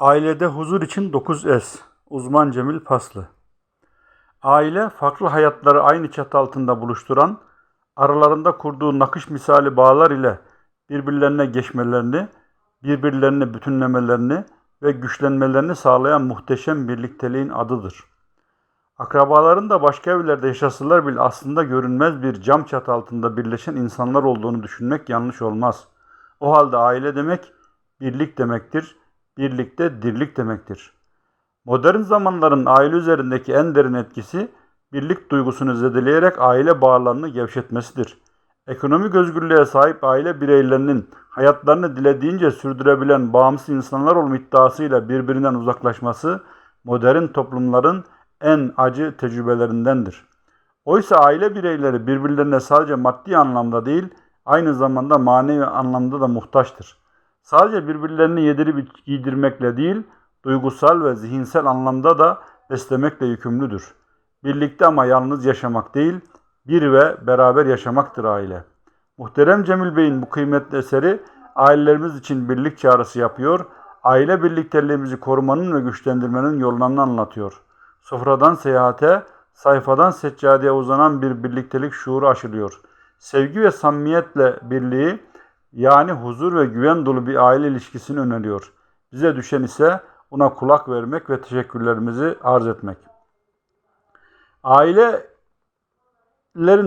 Ailede huzur için 9S. Uzman Cemil Paslı. Aile farklı hayatları aynı çatı altında buluşturan, aralarında kurduğu nakış misali bağlar ile birbirlerine geçmelerini, birbirlerini bütünlemelerini ve güçlenmelerini sağlayan muhteşem birlikteliğin adıdır. Akrabaların da başka evlerde yaşasalar bile aslında görünmez bir cam çatı altında birleşen insanlar olduğunu düşünmek yanlış olmaz. O halde aile demek birlik demektir, birlikte dirlik demektir. Modern zamanların aile üzerindeki en derin etkisi birlik duygusunu zedeleyerek aile bağlarını gevşetmesidir. Ekonomik özgürlüğe sahip aile bireylerinin hayatlarını dilediğince sürdürebilen bağımsız insanlar olma iddiasıyla birbirinden uzaklaşması modern toplumların en acı tecrübelerindendir. Oysa aile bireyleri birbirlerine sadece maddi anlamda değil, aynı zamanda manevi anlamda da muhtaçtır. Sadece birbirlerini yedirip giydirmekle değil, duygusal ve zihinsel anlamda da beslemekle yükümlüdür. Birlikte ama yalnız yaşamak değil, bir ve beraber yaşamaktır aile. Muhterem Cemil Bey'in bu kıymetli eseri ailelerimiz için birlik çağrısı yapıyor, aile birlikteliğimizi korumanın ve güçlendirmenin yollarını anlatıyor. Sofradan seyahate, sayfadan seccadeye uzanan bir birliktelik şuuru aşılıyor. Sevgi ve samimiyetle birliği, yani huzur ve güven dolu bir aile ilişkisini öneriyor. Bize düşen ise ona kulak vermek ve teşekkürlerimizi arz etmek. Ailelerin,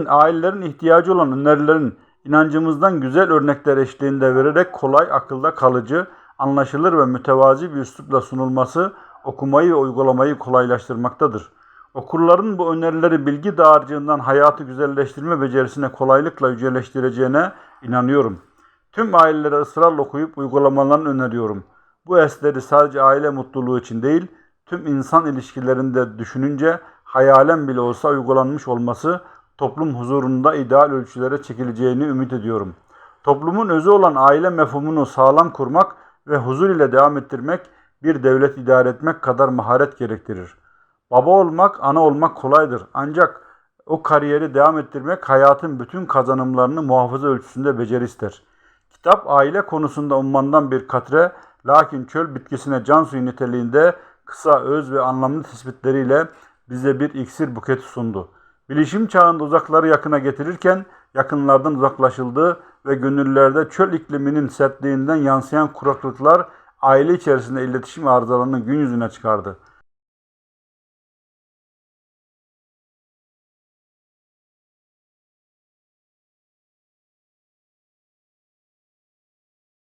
ailelerin ihtiyacı olan önerilerin inancımızdan güzel örnekler eşliğinde vererek kolay, akılda kalıcı, anlaşılır ve mütevazi bir üslupla sunulması okumayı ve uygulamayı kolaylaştırmaktadır. Okurların bu önerileri bilgi dağarcığından hayatı güzelleştirme becerisine kolaylıkla yüceleştireceğine inanıyorum. Tüm ailelere ısrarla okuyup uygulamalarını öneriyorum. Bu esleri sadece aile mutluluğu için değil, tüm insan ilişkilerinde düşününce hayalen bile olsa uygulanmış olması toplum huzurunda ideal ölçülere çekileceğini ümit ediyorum. Toplumun özü olan aile mefhumunu sağlam kurmak ve huzur ile devam ettirmek bir devlet idare etmek kadar maharet gerektirir. Baba olmak, ana olmak kolaydır. Ancak o kariyeri devam ettirmek hayatın bütün kazanımlarını muhafaza ölçüsünde beceri ister. Kitap aile konusunda ummandan bir katre, lakin çöl bitkisine can suyu niteliğinde kısa, öz ve anlamlı tespitleriyle bize bir iksir buketi sundu. Bilişim çağında uzakları yakına getirirken yakınlardan uzaklaşıldı ve gönüllerde çöl ikliminin sertliğinden yansıyan kuraklıklar aile içerisinde iletişim arızalarını gün yüzüne çıkardı.